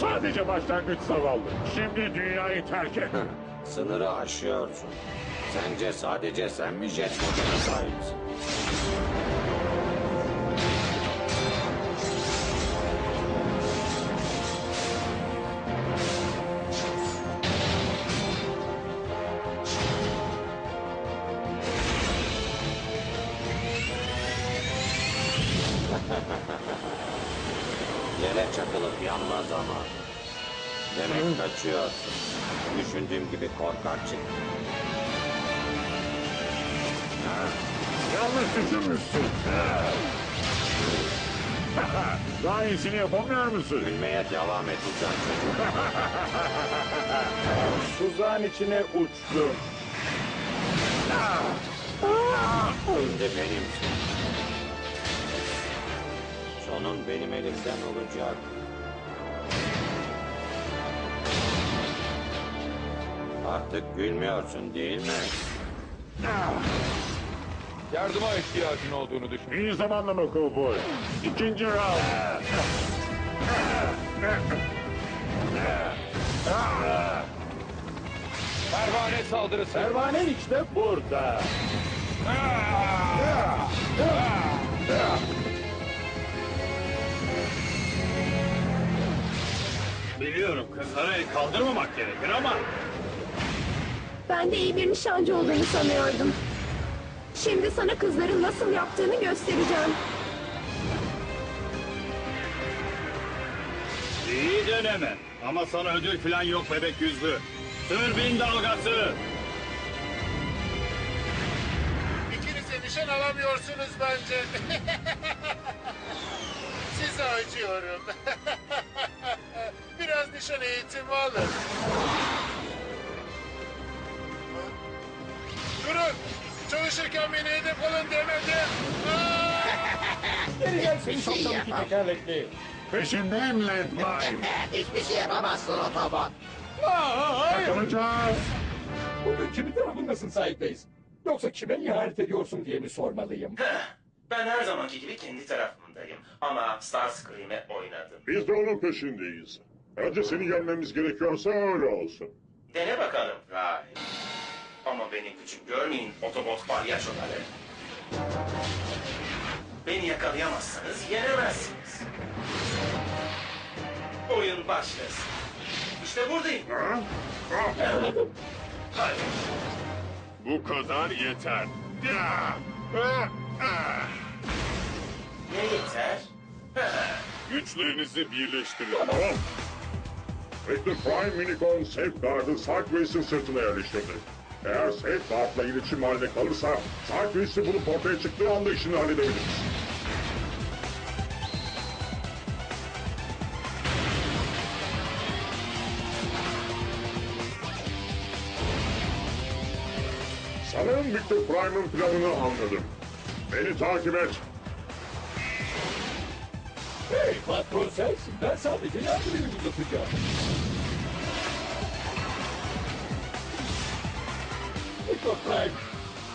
sadece başlangıç zavallı. Şimdi dünyayı terk et. Sınırı aşıyorsun. Sence sadece sen mi jet motoruna sahipsin? Yere çakılıp yanmaz ama. Demek kaçıyorsun. Düşündüğüm gibi korkak çıktı. Yanlış düşünmüşsün. Daha iyisini yapamıyor musun? Gülmeye devam edeceğim çocuk. Tuzağın içine uçtum. Şimdi benimsin. Sonun benim elimden olacak. Artık gülmüyorsun değil mi? Yardıma ihtiyacın olduğunu düşün. İyi zamanlama kovboy. İkinci round. Pervane saldırısı. Pervanen işte burada. Biliyorum kızlara el kaldırmamak gerekir ama Ben de iyi bir nişancı olduğunu sanıyordum. Şimdi sana kızların nasıl yaptığını göstereceğim. iyi deneme. Ama sana ödül falan yok bebek yüzlü. Türbin dalgası. İkiniz de nişan alamıyorsunuz bence. Size acıyorum. Biraz nişan eğitimi alın. Durun! Çalışırken beni hedef alın demedim. Peşindeyim Landmine. Hiçbir şey yapamazsın otobot. Takılacağız. Bugün kimin tarafındasın Sahip Bey? Yoksa kime ihanet ediyorsun diye mi sormalıyım? Ben her zamanki gibi kendi tarafımdayım. Ama Starscream'e oynadım. Biz de onun peşindeyiz. Önce seni yenmemiz gerekiyorsa öyle olsun. Dene bakalım Ray. Ama beni küçük görmeyin otobot palyaçoları. Beni yakalayamazsanız yenemezsiniz. Oyun başlasın. İşte buradayım. Hayır. Bu kadar yeter. Ya! Ah! Ah! Ne yeter? Güçlerinizi birleştirin. Victor Prime Minicon Safeguard'ı Sideways'in sırtına yerleştirdi. Eğer Safeguard'la iletişim halinde kalırsa Sideways'i bulup ortaya çıktığı anda işini halledebiliriz. Sanırım Victor Prime'ın planını anladım. Beni takip et. Hey patron sensin. Ben sadece yardımını uzatacağım. Victor Prime.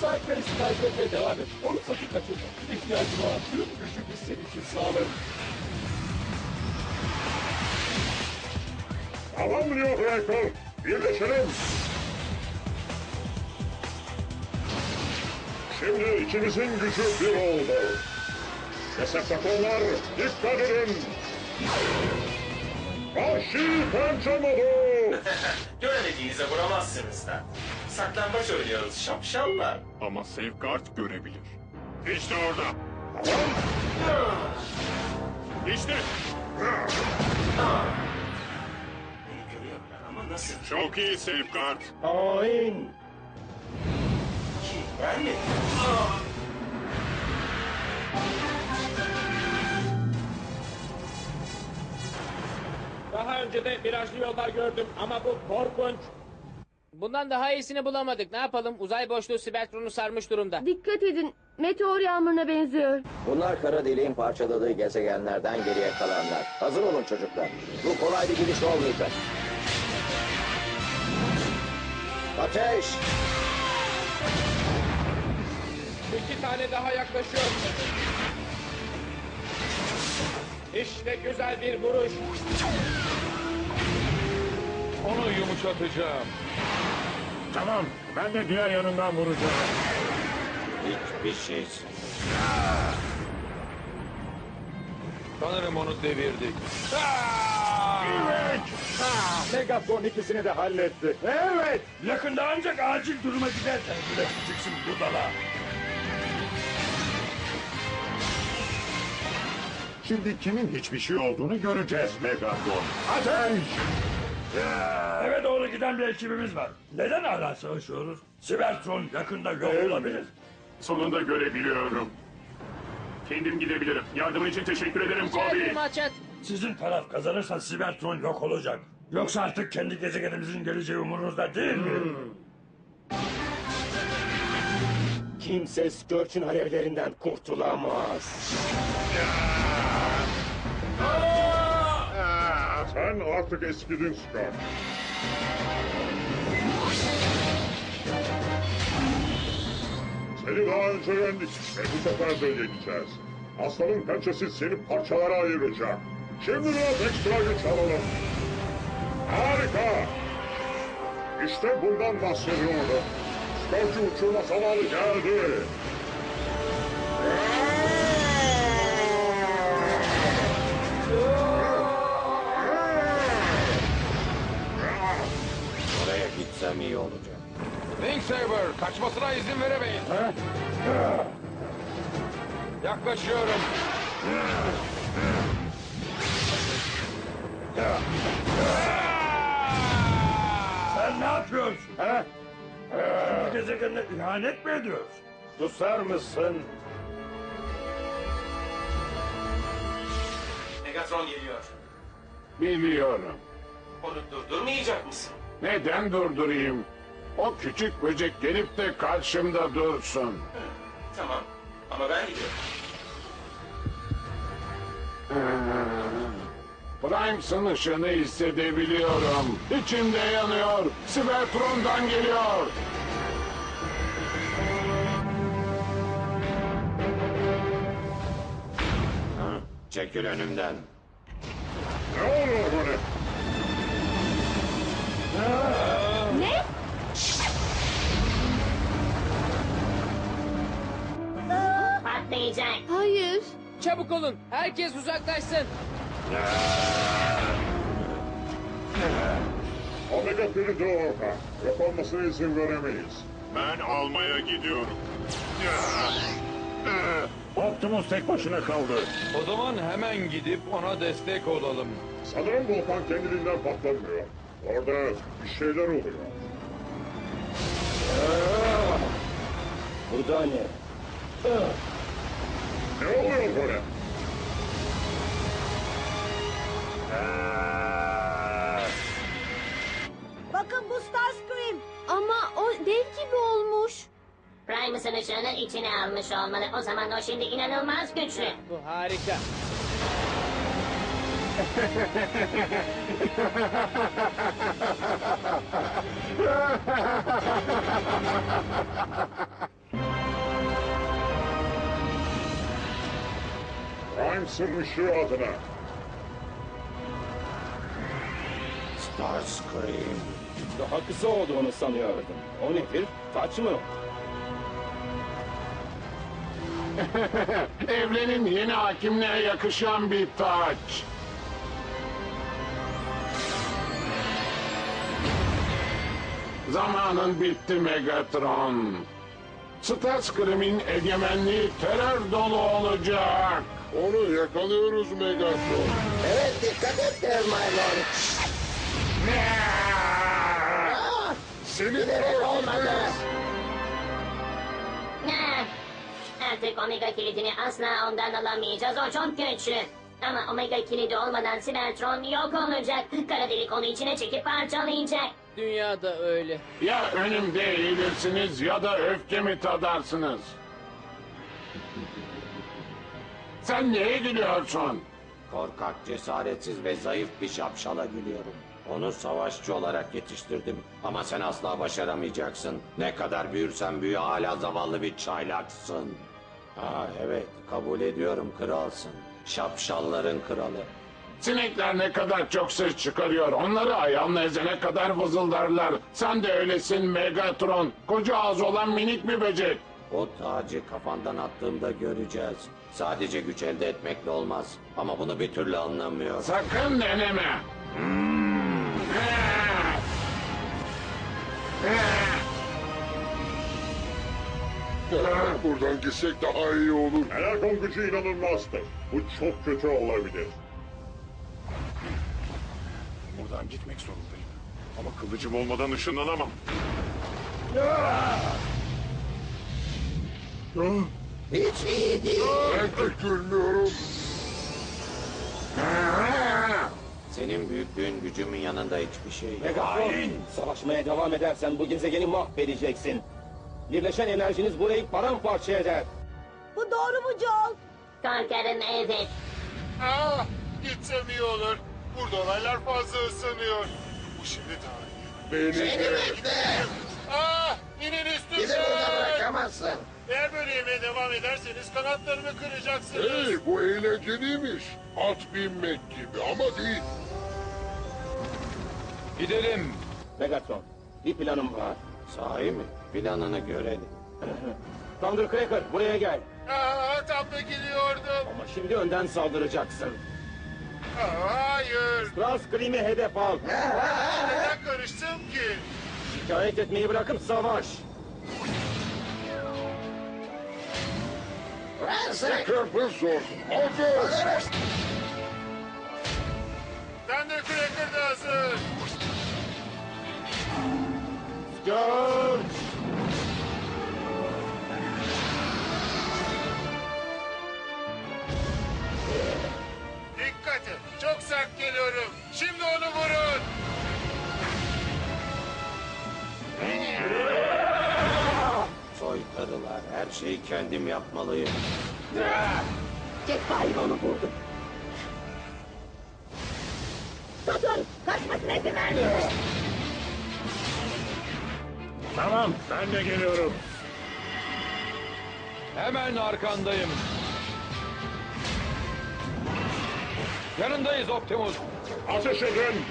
Sahip Bey'i takip etmeye devam et. Onu sakın kaçırma. İhtiyacım olan tüm gücü biz senin için sağlarız. Tamam diyor Rekor. Birleşelim. Şimdi ikimizin gücü bir oldu. Decepticonlar dikkat edin. Vahşi pençe modu. Göremediğinize vuramazsınız da. Saklambaç oynuyoruz şapşallar. Ama Safeguard görebilir. İşte orada. İşte. Beni görüyorlar ama nasıl? Çok iyi Safeguard. Ki ben mi? Daha önce de virajlı yollar gördüm ama bu korkunç. Bundan daha iyisini bulamadık. Ne yapalım? Uzay boşluğu Sibertron'u sarmış durumda. Dikkat edin. Meteor yağmuruna benziyor. Bunlar kara deliğin parçaladığı gezegenlerden geriye kalanlar. Hazır olun çocuklar. Bu kolay bir gidiş olmayacak. Ateş! İki tane daha yaklaşıyor. İşte güzel bir vuruş. Onu yumuşatacağım. Tamam, ben de diğer yanından vuracağım. Hiçbir şeysin. Sanırım onu devirdik. Evet! Ah, Megatron ikisini de halletti. Evet! Yakında ancak acil duruma gidersen güleşeceksin budala. Şimdi kimin hiçbir şey olduğunu göreceğiz Megatron. Ateş! Eve doğru giden bir ekibimiz var. Neden hala savaşıyoruz? Cybertron yakında yok olabilir. Sonunda görebiliyorum. Kendim gidebilirim. Yardımın için teşekkür ederim Alçak. Sizin taraf kazanırsa Cybertron yok olacak. Yoksa artık kendi gezegenimizin geleceği umurunuzda değil mi? Kimse Scourge'ün alevlerinden kurtulamaz. Sen artık eskidin Scott. Seni daha önce yendik ve bu sefer de yeneceğiz. Aslanın pençesi seni parçalara ayıracak. Şimdi biraz ekstra güç alalım. Harika! İşte bundan bahsediyordum. Scourge'u uçurma zamanı geldi. Gitsem iyi olacak. Wing Saber kaçmasına izin veremeyin. Yaklaşıyorum. Sen ne yapıyorsun? Ha? Kendi gezegenine ihanet mi ediyorsun? Susar mısın? Megatron geliyor. Biliyorum. Onu durdurmayacak mısın? Neden durdurayım? O küçük böcek gelip de karşımda dursun. Tamam. Ama ben gidiyorum. Primes'ın ışığını hissedebiliyorum. İçimde yanıyor. Cybertron'dan geliyor. Çekil önümden. Ne oluyor? Ne? Patlayacak. Hayır. Çabuk olun. Herkes uzaklaşsın. Omega Piri de orada. Olmasına izin veremeyiz. Ben almaya gidiyorum. Optimus tek başına kaldı. O zaman hemen gidip ona destek olalım. Sanırım volkan kendiliğinden patlamıyor. Orada bir şeyler oluyor. Bu da ne? Ne oluyor böyle? Bakın bu Starscream. Ama o dev gibi olmuş. Primus'un ışığını içine almış olmalı. O zaman o şimdi inanılmaz güçlü. Bu harika. Prime sırmışlığı adına. Starscream. Daha kısa olduğunu sanıyordum. O nedir? Taç mı? Evrenin yeni hakimliğe yakışan bir taç. Zamanın bitti Megatron. Starscream'in egemenliği terör dolu olacak. Onu yakalıyoruz Megatron. Evet dikkat et Dermaylon. Seni Bilerek olmadı. Ne? Artık Omega kilidini asla ondan alamayacağız. O çok güçlü. Ama Omega kilidi olmadan Cybertron yok olacak. Kara delik onu içine çekip parçalayacak. Dünya da öyle. Ya önümde eğilirsiniz ya da öfkemi tadarsınız. Sen neye gülüyorsun? Korkak, cesaretsiz ve zayıf bir şapşala gülüyorum. Onu savaşçı olarak yetiştirdim. Ama sen asla başaramayacaksın. Ne kadar büyürsen büyü hala zavallı bir çaylaksın. Ha evet, kabul ediyorum kralsın. Şapşalların kralı. Sinekler ne kadar çok ses çıkarıyor. Onları ayağımla ezene kadar vızıldarlar. Sen de öylesin Megatron. Koca ağız olan minik bir böcek. O tacı kafandan attığımda göreceğiz. Sadece güç elde etmekle olmaz. Ama bunu bir türlü anlamıyor. Sakın deneme. Hmm. Buradan gitsek daha iyi olur. Energon gücü inanılmazdır. Bu çok kötü olabilir. Buradan gitmek zorundayım. Ama kılıcım olmadan ışınlanamam. Hiç iyi değil. Ben de. Senin büyüklüğün gücümün yanında hiçbir şey. Megatron, savaşmaya devam edersen bu gezegeni mahvedeceksin. Birleşen enerjiniz burayı paramparça eder. Bu doğru mu Joel? Korkarım evet. Ah, gitsem iyi olur. Burada olaylar fazla ısınıyor. Bu şimdi daha iyi. Beni de. Ah, inin üstümden. Bizi burada bırakamazsın. Eğer böyle yemeye devam ederseniz kanatlarımı kıracaksınız. Hey, bu eğlenceliymiş. At binmek gibi ama değil. Gidelim. Megatron, bir planım var. Sahi mi? Planını görelim. Thundercracker buraya gel. Ah, tam da gidiyordum. Ama şimdi önden saldıracaksın. Hayır. Starscream'i hedef al. Neden karıştım ki? Şikayet etmeyi bırakıp savaş. Kırpın zor. Hadi. Thundercracker da hazır. George! Çok sert geliyorum. Şimdi onu vurun. Soytarılar. Her şeyi kendim yapmalıyım. Jack onu vurdu. Tutun! Kaçmasına izin vermiyoruz. Tamam ben de geliyorum. Hemen arkandayım. Yanındayız Optimus. Ateş edin.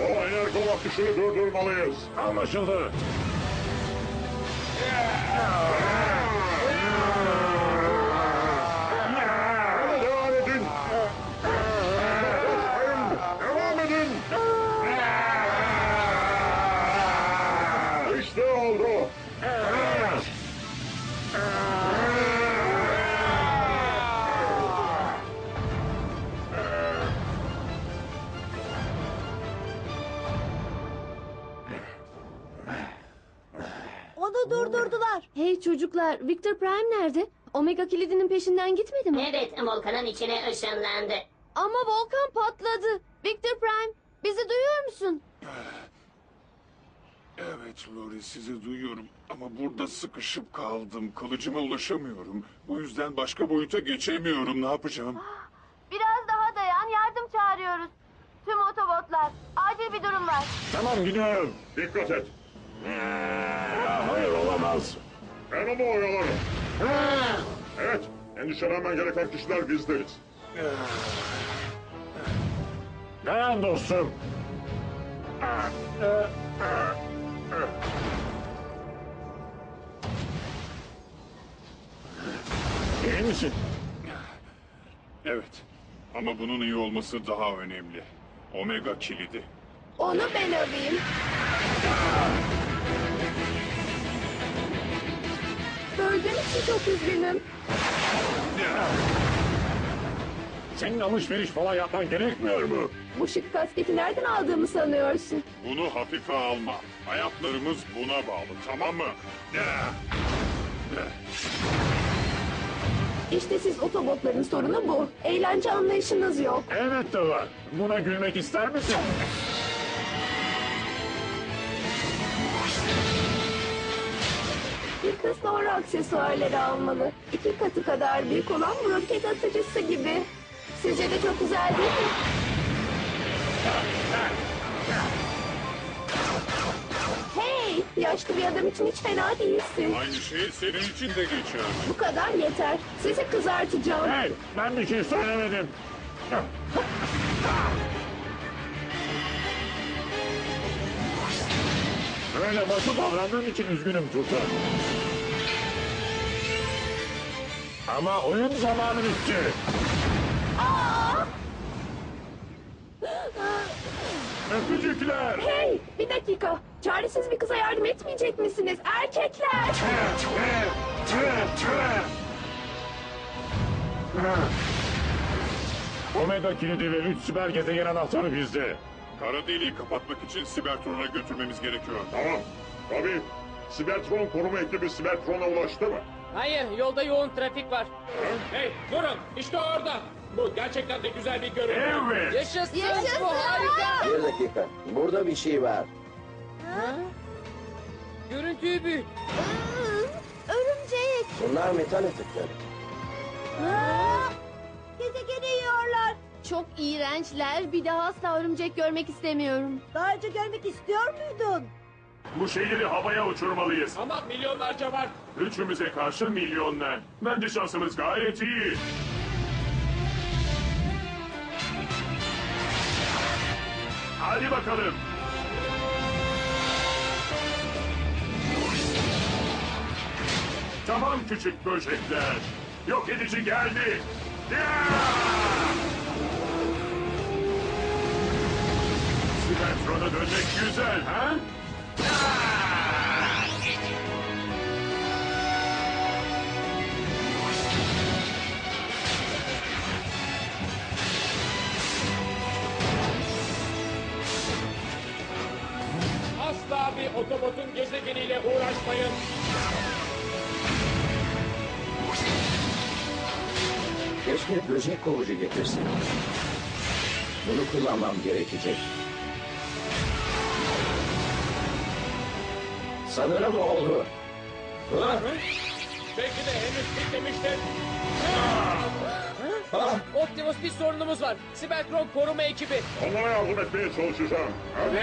O energon akışını durdurmalıyız. Anlaşıldı. Çocuklar, Victor Prime nerede? Omega kilidinin peşinden gitmedi mi? Evet, volkanın içine ışınlandı. Ama volkan patladı. Victor Prime, bizi duyuyor musun? Evet Lori sizi duyuyorum ama burada sıkışıp kaldım. Kılıcıma ulaşamıyorum. Bu yüzden başka boyuta geçemiyorum. Ne yapacağım? Biraz daha dayan, yardım çağırıyoruz. Tüm otobotlar, acil bir durum var. Tamam gidiyorum. Dikkat et. Hayır olamaz. Ben onu oyalarım. Evet. Endişelenmen gereken kişiler bizleriz. Dayan dostum. İyi misin? Evet. Ama bunun iyi olması daha önemli. Omega kilidi. Onu ben alayım. Böldüğüm için çok üzgünüm. Senin alışveriş falan yapman gerekmiyor mu? Bu şık kasketi nereden aldığımı sanıyorsun? Bunu hafife alma. Hayatlarımız buna bağlı tamam mı? İşte siz otobotların sorunu bu. Eğlence anlayışınız yok. Evet de var. Buna gülmek ister misin? Kız doğru aksesuarları almalı. İki katı kadar büyük olan bu roket atıcısı gibi. Sizce de çok güzel değil mi? Hey! Yaşlı bir adam için hiç fena değilsin. Aynı şey senin için de geçer. Bu kadar yeter. Sizi kızartacağım. Hey ben bir şey söylemedim. Böyle basit davrandığım için üzgünüm Tuta. Ama oyun zamanı bitti. Öpücükler. Hey, bir dakika. Çaresiz bir kıza yardım etmeyecek misiniz? Erkekler! Omega kilidi ve 3 siber gezegen anahtarı bizde. Kara deliği kapatmak için Sibertron'a götürmemiz gerekiyor. Tamam. Tabii. Sibertron koruma ekibi Sibertron'a ulaştı mı? Hayır, yolda yoğun trafik var. Hey durun işte orada. Bu gerçekten de güzel bir görüntü. Evet. Yaşasın, Yaşasın! bu harika. Bir dakika. Burada bir şey var. Görüntüyü büyüt. Örümcek. Bunlar metal atıkları. Gezegeni yiyorlar. Çok iğrençler. Bir daha asla örümcek görmek istemiyorum. Daha önce görmek istiyor muydun? Bu şeyleri havaya uçurmalıyız. Ama milyonlarca var. Üçümüze karşı milyonlar. Bence şansımız gayet iyi. Hadi bakalım. Tamam küçük böcekler. Yok edici geldi. Sibertron'a dönmek güzel ha? Keşke böcek kovucu getirsin. Bunu kullanmam gerekecek. Sanırım oldu. Ha? Belki de henüz bitmemiştir. Ha? Optimus bir sorunumuz var. Cybertron koruma ekibi. Onlara yardım etmeye çalışacağım. Hadi.